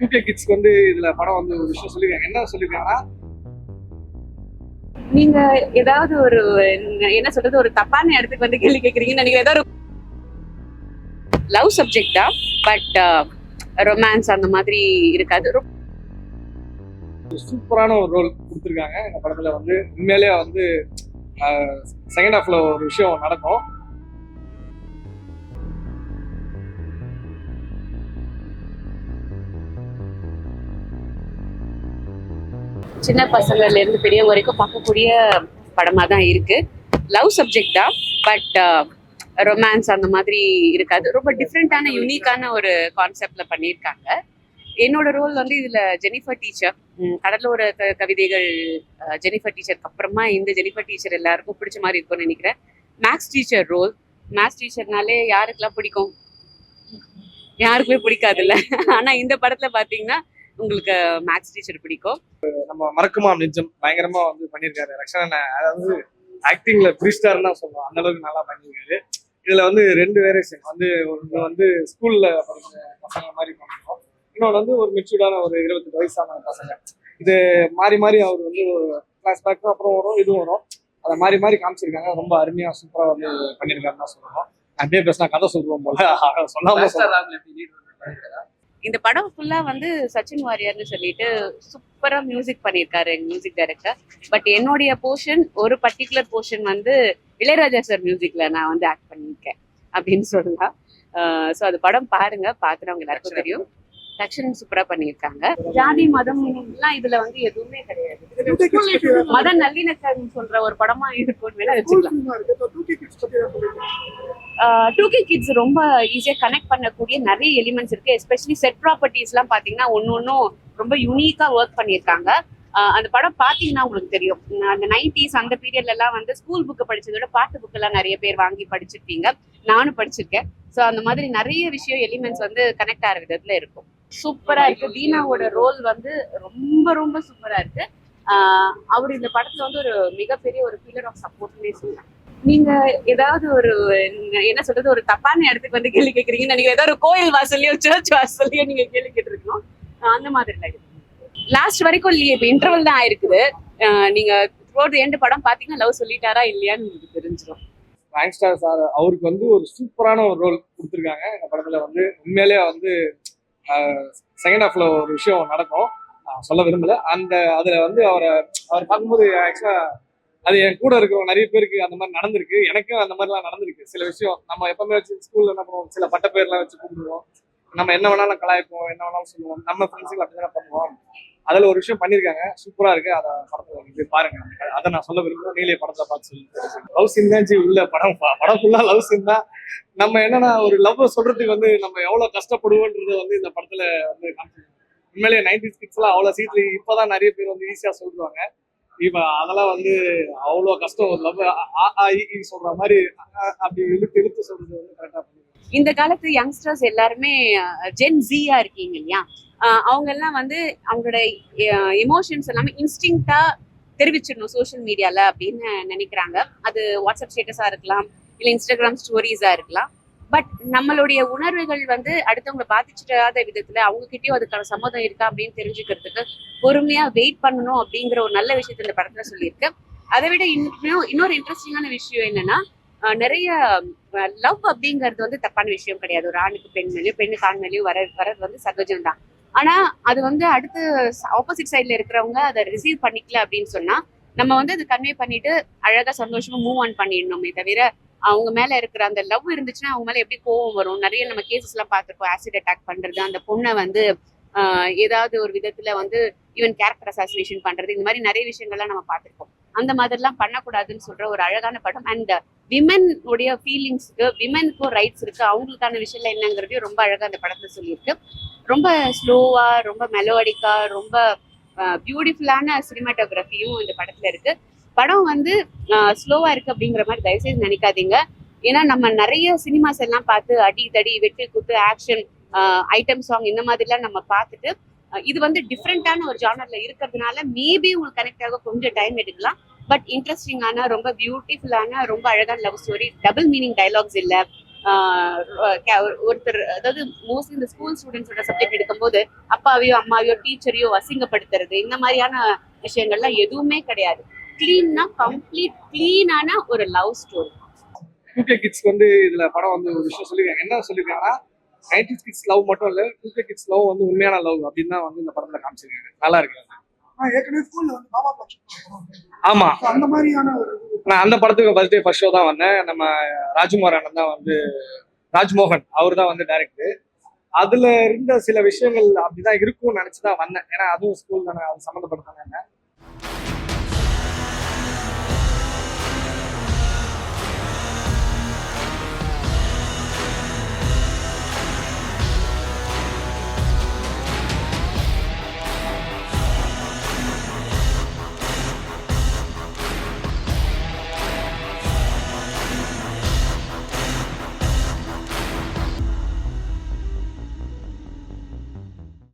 Two K கிட்ஸ்க்கு வந்து இதுல படம் வந்து ஒரு விஷயம் சொல்லியிருக்காங்க என்ன சொல்லியிருக்காங்கன்னா நீங்க ஏதாவது ஒரு என்ன சொல்றது ஒரு தப்பான இடத்துக்கு வந்து கேள்வி கேக்குறீங்கன்னு நினைக்கிறேன். ஏதாவது லவ் சப்ஜெக்டா பட் ரொமான்ஸ் அந்த மாதிரி இருக்காது. சூப்பரான ஒரு ரோல் கொடுத்துருக்காங்க. இந்த படத்துல வந்து உண்மையிலேயே வந்து செகண்ட் ஹாஃப்ல ஒரு விஷயம் நடக்கும். சின்ன பசங்கள்ல இருந்து பெரியவங்க வரைக்கும் பார்க்கக்கூடிய படமா தான் இருக்கு. லவ் சப்ஜெக்ட் தான் பட் ரொமான்ஸ் அந்த மாதிரி இருக்காது. ரொம்ப டிஃப்ரெண்டான யூனிக்கான ஒரு கான்செப்ட்ல பண்ணியிருக்காங்க. என்னோட ரோல் வந்து இதுல ஜெனிஃபர் டீச்சர் கடலோர கவிதைகள் ஜெனிஃபர் டீச்சருக்கு அப்புறமா இந்த ஜெனிஃபர் டீச்சர் எல்லாருக்கும் பிடிச்ச மாதிரி இருக்கும்னு நினைக்கிறேன். மேக்ஸ் டீச்சர் ரோல் மேக்ஸ் டீச்சர்னாலே யாருக்கெல்லாம் பிடிக்கும்? யாருக்குமே பிடிக்காதுல்ல. ஆனா இந்த படத்துல பாத்தீங்கன்னா உங்களுக்கு மேக்ஸ் டீச்சர் பிடிக்கும்? நம்ம மறக்குமா நிஜம் பயங்கரமா வந்து பண்ணியிருக்காரு. ரக்ஷனா அதாவது ஆக்டிங்ல த்ரீ ஸ்டார் தான் சொல்லுவோம். அந்த அளவுக்கு நல்லா பண்ணியிருக்காரு. இதுல வந்து ரெண்டு வேரியேஷன் வந்து ஒன்று வந்து ஸ்கூல்ல படிக்கிற பசங்க மாதிரி பண்ணிருக்கோம். இன்னொன்று வந்து ஒரு மெச்சூர்டான ஒரு இருபத்தெட்டு வயசான பசங்க. இது மாறி மாறி அவர் வந்து கிளாஸ் பேக்கும் அப்புறம் வரும் இதுவும் வரும். அதை மாறி மாறி காமிச்சிருக்காங்க. ரொம்ப அருமையா சூப்பரா வந்து பண்ணியிருக்காருன்னு தான் சொல்லணும் அப்படியே பேசினா கதை சொல்றோம் போல. சொல்லாம சொல்றேன் இந்த படம் ஃபுல்லா வந்து சச்சின் வாரியர்னு சொல்லிட்டு சூப்பரா மியூசிக் பண்ணியிருக்காரு எங்க மியூசிக் டைரக்டர் பட் என்னுடைய போர்ஷன் ஒரு பர்டிகுலர் போர்ஷன் வந்து இளையராஜா சார் மியூசிக்ல நான் வந்து ஆக்ட் பண்ணியிருக்கேன் அப்படின்னு சொல்லலாம். ஸோ அது படம் பாருங்க பார்க்குறவங்க எல்லாருக்கும் தெரியும். ரக்ஷன் சூப்பரா பண்ணியிருக்காங்க. ஜாதி மதம் எல்லாம் இதுல வந்து எதுவுமே கிடையாது. மத நல்லிணக்கம் சொல்ற ஒரு படமா இருக்கும்னு வேணா வச்சுக்கலாம். டூ கே கிட்ஸ் ரொம்ப ஈஸியா கனெக்ட் பண்ணக்கூடிய நிறைய எலிமெண்ட்ஸ் இருக்கு. எஸ்பெஷலி செட் ப்ராப்பர்ட்டிஸ் எல்லாம் பாத்தீங்கன்னா ஒன்னு ஒன்னும் ரொம்ப யூனிக்கா ஒர்க் பண்ணியிருக்காங்க. அந்த படம் பாத்தீங்கன்னா உங்களுக்கு தெரியும். அந்த நைன்டிஸ் அந்த பீரியட்ல எல்லாம் வந்து ஸ்கூல் புக்கு படிச்சதை விட பாட்டு புக் எல்லாம் நிறைய பேர் வாங்கி படிச்சிருப்பீங்க. நானும் படிச்சிருக்கேன். ஸோ அந்த மாதிரி நிறைய விஷயம் எலிமெண்ட்ஸ் வந்து கனெக்ட் ஆகிற விதத்துல இருக்கும். சூப்பரா இருக்கு. தீனாவோட ரோல் வந்து ரொம்ப ரொம்ப சூப்பரா இருக்கு. அவர் இந்த படத்துல வந்து ஒரு மிகப்பெரிய ஒரு பில்லர் ஆஃப் சப்போர்ட்னே சொல்லலாம் நீங்க ஏதாவது ஒரு என்ன சொல்றது ஒரு தப்பான இடத்துக்கு வந்து கேள்வி கேக்குறீங்கன்னு நீங்க ஏதாவது ஒரு கோயில் வாசல்லையோ சர்ச் வாசல்லையோ நீங்க கேள்வி கேட்டிருக்கணும். அந்த மாதிரி இல்லை. லாஸ்ட் வரைக்கும் இல்லையே இப்போ இன்டர்வல் தான் ஆயிருக்குது. நீங்க த்ரோட் எண்டு படம் பாத்தீங்கன்னா லவ் சொல்லிட்டாரா இல்லையான்னு உங்களுக்கு தெரிஞ்சிடும் ராங்ஸ்டார் சார் அவருக்கு வந்து ஒரு சூப்பரான ஒரு ரோல் கொடுத்துருக்காங்க. இந்த படத்துல வந்து உண்மையிலேயே வந்து செகண்ட் ஹாஃப்ல ஒரு விஷயம் நடக்கும். நான் சொல்ல விரும்பல. அந்த அதுல வந்து அவரை அவர் பார்க்கும்போது ஆக்சுவலா அது என் கூட இருக்கிற நிறைய பேருக்கு அந்த மாதிரி நடந்திருக்கு. எனக்கும் அந்த மாதிரிலாம் நடந்திருக்கு. சில விஷயம் நம்ம எப்பவுமே வச்சு ஸ்கூல்ல என்ன பண்ணுவோம்? சில பட்ட பேர்லாம் வச்சு கூப்பிடுவோம். நம்ம என்ன வேணாலும் கலாய்ப்போம் என்ன வேணாலும் சொல்லுவோம். நம்ம ஃப்ரெண்ட்ஸுக்கு அப்படிதான் பண்ணுவோம். அதில் ஒரு விஷயம் பண்ணியிருக்காங்க சூப்பராக இருக்கு. அதை படத்தில் நீங்க போய் பாருங்க. அதை நான் சொல்ல விரும்புறேன். நீலே படத்தை பார்த்து சொல்லி லவ் சீன் தான் ஜி உள்ள படம். படம் ஃபுல்லாக லவ் சீன் தான். நம்ம என்னன்னா ஒரு லவ் சொல்றதுக்கு வந்து நம்ம எவ்வளோ கஷ்டப்படுவோன்றது வந்து இந்த படத்துல வந்து காமிச்சிருக்காங்க. உண்மையிலேயே நைன்டி கிட்ஸ்லாம் அவ்வளோ சீட்ல இப்பதான் நிறைய பேர் வந்து ஈஸியாக சொல்லுவாங்க இப்போ அதெல்லாம் வந்து அவ்வளோ கஷ்டம். ஒரு லவ் சொல்கிற மாதிரி அ- அப்படி இழுத்து இழுத்து சொல்றது வந்து கரெக்டாக பண்ணுங்க இந்த காலத்து யங்ஸ்டர்ஸ் எல்லாருமே ஜென் ஜியா இருக்கீங்க இல்லையா? அவங்க எல்லாம் வந்து அவங்களோட எமோஷன்ஸ் எல்லாமே இன்ஸ்டிங்டா தெரிவிச்சிடணும் சோஷியல் மீடியால அப்படின்னு நினைக்கிறாங்க. அது வாட்ஸ்அப் ஸ்டேட்டஸா இருக்கலாம் இல்ல இன்ஸ்டாகிராம் ஸ்டோரிஸா இருக்கலாம். பட் நம்மளுடைய உணர்வுகள் வந்து அடுத்தவங்களை பாதிச்சிடாத விதத்துல அவங்க கிட்டயும் அதுக்கான சம்மதம் இருக்கா அப்படின்னு தெரிஞ்சுக்கிறதுக்கு பொறுமையா வெயிட் பண்ணணும் அப்படிங்கிற ஒரு நல்ல விஷயத்த இந்த படத்துல சொல்லியிருக்கு. அதை விட இன்னும் இன்னொரு இன்ட்ரெஸ்டிங்கான விஷயம் என்னன்னா நிறைய லவ் அப்படிங்கிறது வந்து தப்பான விஷயம் கிடையாது. ஒரு ஆணுக்கு பெண் மேலேயும் பெண்ணுக்கு ஆண் மேலேயும் வர வர்றது வந்து சகஜம் தான். ஆனா அது வந்து அடுத்து ஆப்போசிட் சைட்ல இருக்கிறவங்க அதை ரிசீவ் பண்ணிக்கல அப்படின்னு சொன்னா நம்ம வந்து அதை கன்வே பண்ணிட்டு அழகா சந்தோஷமா மூவ் ஆன் பண்ணிடணுமே தவிர அவங்க மேல இருக்கிற அந்த லவ் இருந்துச்சுன்னா அவங்க மேல எப்படி கோவம் வரும்? நிறைய நம்ம கேசஸ் எல்லாம் பார்த்திருக்கோம். ஆசிட் அட்டாக் பண்றது அந்த பொண்ணை வந்து ஏதாவது ஒரு விதத்துல வந்து ஈவன் கேரக்டர் அசாசினேஷன் பண்றது இந்த மாதிரி நிறைய விஷயங்கள்லாம் நம்ம பார்த்துருக்கோம். அந்த மாதிரிலாம் பண்ணக்கூடாதுன்னு சொல்ற ஒரு அழகான படம். அண்ட் விமன் உடைய ஃபீலிங்ஸ்க்கு விமனுக்கும் ரைட்ஸ் இருக்கு. அவங்களுக்கான விஷயம் என்னங்கிறதையும் ரொம்ப அழகா அந்த படத்தை சொல்லியிருக்கு. ரொம்ப ஸ்லோவா ரொம்ப மெலோடிக்கா ரொம்ப பியூட்டிஃபுல்லான சினிமாட்டோகிராஃபியும் இந்த படத்துல இருக்கு. படம் வந்து ஸ்லோவா இருக்கு அப்படிங்கிற மாதிரி தயவுசெய்து நினைக்காதீங்க. ஏன்னா நம்ம நிறைய சினிமாஸ் எல்லாம் பார்த்து அடி தடி வெட்டு குத்து ஆக்ஷன் ஐட்டம் சாங் இந்த மாதிரிலாம் நம்ம பார்த்துட்டு இது வந்து டிஃப்ரெண்டான ஒரு ஜானர்ல இருக்கிறதுனால மேபி உங்களுக்கு கனெக்ட் ஆக கொஞ்சம் டைம் எடுக்கலாம். பட் இன்ட்ரெஸ்டிங்கான ரொம்ப பியூட்டிஃபுல்லான ரொம்ப அழகான love story double meaning dialogues இல்ல. ஒரு- ஒருத்தர் அதாவது மோஸ்ட்லி இந்த ஸ்கூல் ஸ்டூடெண்ட்ஸோட சப்ஜெக்ட் எடுக்கும்போது அப்பாவையோ அம்மாவையோ டீச்சரையோ அசிங்கப்படுத்துறது இந்த மாதிரியான விஷயங்கள்லாம் எதுவுமே கிடையாது. கிளீன்னா கம்ப்ளீட் கிளீனான ஒரு லவ் ஸ்டோரி டூ கே கிட்ஸ்க்கு வந்து இதுல படம் வந்து ஒரு விஷயம் சொல்லியிருக்காங்க என்ன சொல்லியிருக்காங்கன்னா நைன்டி கிட்ஸ் லவ் மட்டும் இல்ல டூகே கிட்ஸ் லவ் வந்து உண்மையான லவ் அப்படின்னு தான் வந்து இந்த படத்துல காமிச்சிருக்காங்க. நல்லா இருக்கு. ஆனா ஏற்கனவே ஸ்கூல்ல வந்து பாபா பட்சம் ஆமா. அந்த மாதிரியான நான் அந்த படத்துக்கு ஃபர்ஸ்ட் டே ஃபர்ஸ்ட் ஷோ தான் வந்தேன். நம்ம ராஜ்குமார் அண்ணன் தான் வந்து ராஜ்மோகன் அவர் தான் வந்து டைரக்டர் அதுல இருந்த சில விஷயங்கள் அப்படிதான் இருக்கும்னு நினைச்சு தான் வந்தேன். ஏன்னா அதுவும் ஸ்கூல் தானே அது சம்மந்தப்பட்டாங்க